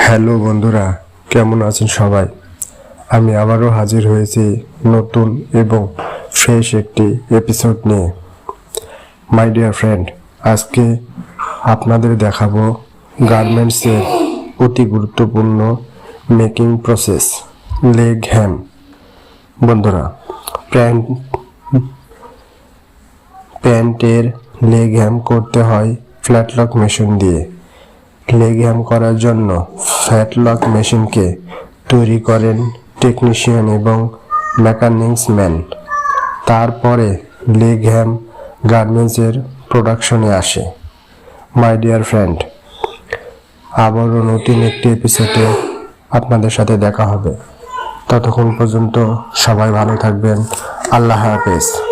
Hello বন্ধুরা, কেমন আছেন সবাই? আমি আবারও হাজির হয়েছি নতুন এবং ফ্রেশ একটি এপিসোড নিয়ে। মাই ডিয়ার ফ্রেন্ড আজকে আপনাদের দেখাবো গার্মেন্টসের অতি গুরুত্বপূর্ণ মেকিং প্রসেস লেগ হ্যাম বন্ধুরা প্যান্ট প্যান্টের লেগ হ্যাম করতে হয় ফ্ল্যাটলক মেশিন দিয়ে। লেগ হ্যাম করার জন্য ফ্ল্যাটলক মেশিনকে তৈরি করেন টেকনিশিয়ান এবং ম্যান তারপরে লেগ হ্যাম গার্মেন্টসের প্রোডাকশনে আসে। মাই ডিয়ার ফ্রেন্ড আবারও নতুন একটি এপিসোডে আপনাদের সাথে দেখা হবে। ততক্ষণ পর্যন্ত সবাই ভালো থাকবেন। আল্লাহ হাফেজ।